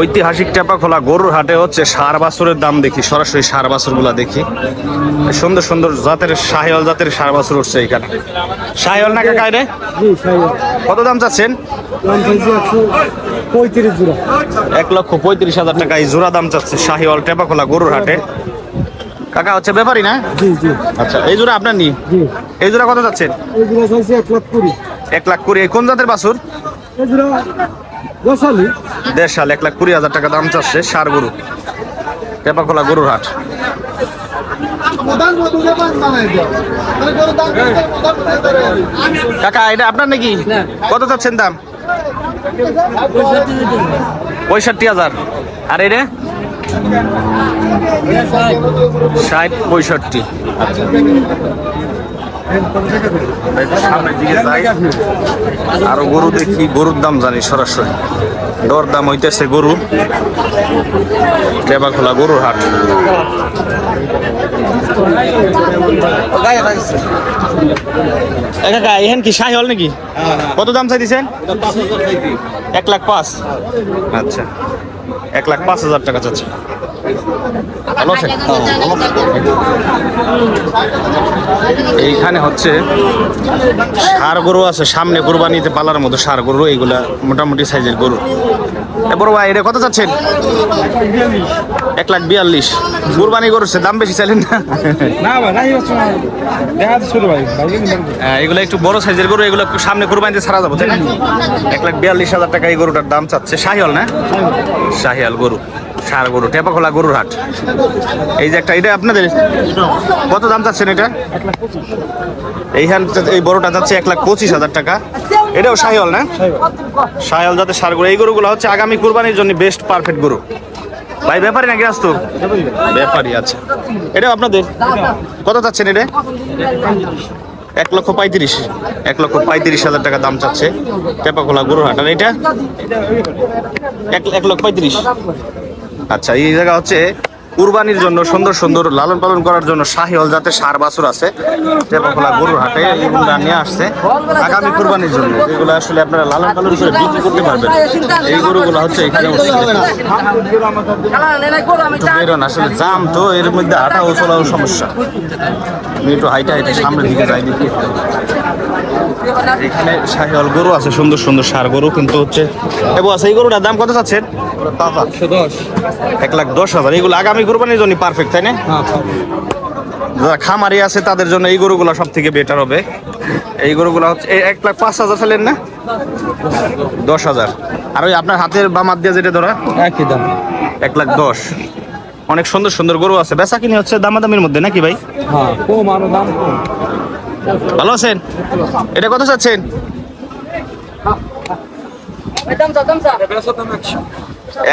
ঐতিহাসিক টেপা খোলা গরুর হাটে হচ্ছে সার বাছুরের দাম দেখি। সরাসরি সার বাছুরগুলা দেখি। সুন্দর সুন্দর জাতের শাহিওয়াল জাতের সার বাছুর উঠছে এখানে শাহিওয়াল না কাকা রে কত দাম চাচ্ছেন? এক লক্ষ পঁয়ত্রিশ হাজার টাকা এই জোড়া দাম চাচ্ছে শাহিওয়াল টেপা খোলা গরুর হাটে। কাকা হচ্ছে ব্যাপারই না? জি জি। আচ্ছা এই জোড়া আপনার নি? এই জোড়া কত চাচ্ছেন? এই জোড়া চাইছি এক লাখ কুড়ি। এক লাখ কুড়ি। কোন জাতের বাছুর? এই জোড়া বসালি দেড় সাল এক লাখ কুড়ি হাজার টাকা দাম চাচ্ছে সার গরু। পেপাখোলা গরুর হাট। কাকা এটা আপনার নাকি? কত চাচ্ছেন দাম? পঁয়ষট্টি হাজার। আর এটা? ষাট পঁয়ষট্টি। সামনের দিকে যাই। আরও গরু দেখি গরুর দাম জানি সরাসরি। দর দাম হইতেছে গরু। টেবা খোলা গরুর হাট। কাকা এখান কি শাহি হল নাকি? কত দাম চাইতেছেন? এক লাখ পাঁচ। আচ্ছা। এক লাখ পাঁচ হাজার টাকা চাচ্ছে এইখানে হচ্ছে সার গরু আছে সামনে কোরবানিতে পালার মতো সার গরু এইগুলা মোটামুটি সাইজের গরু। এ বড় ভাই এটা কত চাচ্ছেন? এক লাখ বিয়াল্লিশ। কুরবানি গরুছে দাম বেশি চাইলেন না? হ্যাঁ, এগুলো একটু বড় সাইজের গরু এগুলো সামনে কুরবানিতে ছাড়া যাব তাই না? এক লাখ বিয়াল্লিশ হাজার টাকা এই গরুটার দাম চাচ্ছে। শাহিয়াল না? শাহিয়াল গরু। সার গরু, টেপাখোলা গরুর হাট। এই যে একটা, এটা আপনাদের? কত দাম চাচ্ছেন এটা? এইখান এই বড়টা যাচ্ছে এক লাখ পঁচিশ হাজার টাকা। এটাও শাহিয়াল না? শাহিয়াল যাতে সার গরু। এই গরুগুলো হচ্ছে আগামী কুরবানির জন্য বেস্ট পারফেক্ট গরু। ভাই, ব্যাপারী নাকি আসতো? ব্যাপারী আচ্ছা এটাও আপনাদের? কত চাচ্ছেন এটা? এক লক্ষ পঁয়ত্রিশ, এক লক্ষ পঁয়ত্রিশ হাজার টাকা দাম চাচ্ছে টেপাখোলা গরুর হাট। আর এটা? এক লক্ষ পঁয়ত্রিশ। আচ্ছা এই জায়গা হচ্ছে কুরবানির জন্য সুন্দর সুন্দর লালন পালন করার জন্য শাহিওয়াল জাতের সার বাছুর আছে। টেপাখোলা গরুর হাটে এগুলো নিয়ে আসছে আগামী কুরবানির জন্য। এগুলো আসলে আপনারা লালন পালন করে বিক্রি করতে পারবেন। এই গরুগুলো হচ্ছে এখানে বেরোন আসলে জাম তো এর মধ্যে হাঁটাও চলাও সমস্যা। আমি একটু হাইটা হাইটে সামনের দিকে যাই দেখি। এখানে শাহিওয়াল গরু আছে সুন্দর সুন্দর সার গরু কিন্তু হচ্ছে এবো আছে এই গরুটার দাম কত চাচ্ছেন? এক লাখ দশ হাজার। এগুলো আগামী কোরবানির জন্য পারফেক্ট তাই না? হ্যাঁ যারা খামারি আছে তাদের জন্য এই গরুগুলো সব থেকে বেটার হবে। এই গরুগুলো হচ্ছে এক লাখ পাঁচ হাজার ফেলেন না? দশ হাজার। আর ওই আপনার হাতের বামার দিয়ে যেটা ধরা? একই দাম। এক লাখ দশ। অনেক সুন্দর সুন্দর গরু আছে। বেচা কিনে হচ্ছে দামাদামির মধ্যে নাকি ভাই? হ্যাঁ ভালো আছেন? এটা কত চাচ্ছেন?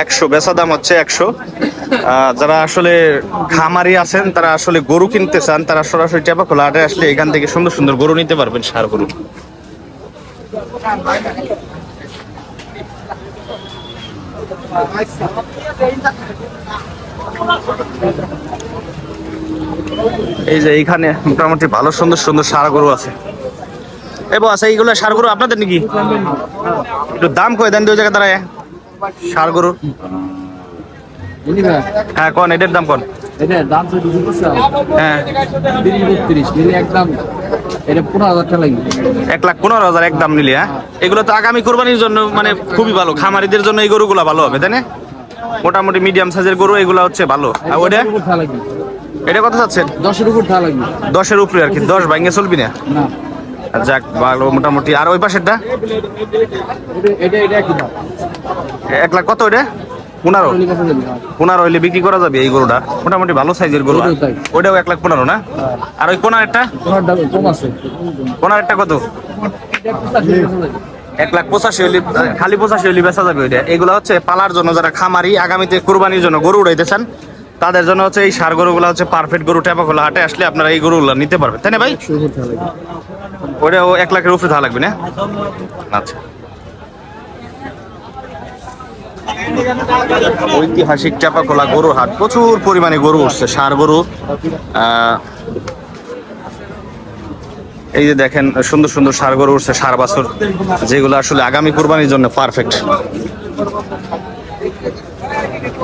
একশো, বেচা দাম হচ্ছে একশো। যারা আসলে খামারি আছেন, তারা আসলে গরু কিনতে চান, তারা সরাসরি চাপা খোলা হাটে আসলে এখান থেকে সুন্দর সুন্দর গরু নিতে পারবেন সার গরু। এই যে এইখানে মোটামুটি ভালো সুন্দর সুন্দর সার গরু আছে। এবার আছে এইগুলো সার গরু আপনাদের নাকি? একটু দাম কয়ে দেন দুই জায়গা দাঁড়ায়। সার গরু। হ্যাঁ কোন এটার দাম কোন? দাম তো হ্যাঁ। তিরিশ বত্রিশ নিলে একদম এটা পনেরো হাজার টাকা লাগবে। এক লাখ পনেরো হাজার এক নিলে হ্যাঁ? এগুলো তো আগামী কোরবানির জন্য মানে খুবই ভালো। খামারিদের জন্য এই গরুগুলো ভালো হবে তাই না? মোটামুটি মিডিয়াম সাইজের গরু এগুলো হচ্ছে ভালো। আর ওটা এটা কত চাচ্ছেন? দশের উপর লাগবে। দশের উপরে আর কি দশ ভাঙ্গে চলবি না। যাক ভালো মোটামুটি। আর ওই পাশেরটা? এক লাখ কত ওটা পনেরো। হ্যাঁ। পনেরো হইলে বিক্রি করা যাবে এই গরুটা। মোটামুটি ভালো সাইজের গরু। ওটাও এক লাখ পনেরো না? আর ওই কোনার একটা কোনার একটা কত। এক লাখ পঁচাশি হইলে খালি পঁচাশি হইলে বেচা যাবে ওইটা। এগুলো হচ্ছে পালার জন্য যারা খামারি আগামীতে কোরবানির জন্য গরু উড়াইতে চান তাদের জন্য হচ্ছে এই সার গরুগুলো হচ্ছে পারফেক্ট গরু টেপাখোলা হাটে আসলে আপনারা এই গরুগুলো নিতে পারবেন তাই না ভাই? লাগবে। ওটাও এক লাখের উপরে থাকা লাগবে না? আচ্ছা। ঐতিহাসিক চাপাকোলা গরুর হাট প্রচুর পরিমাণে গরু উঠছে সার গরু। আহ, এই যে দেখেন সুন্দর সুন্দর সার গরু উঠছে সার বাছর যেগুলো আসলে আগামী কুরবানির জন্য পারফেক্ট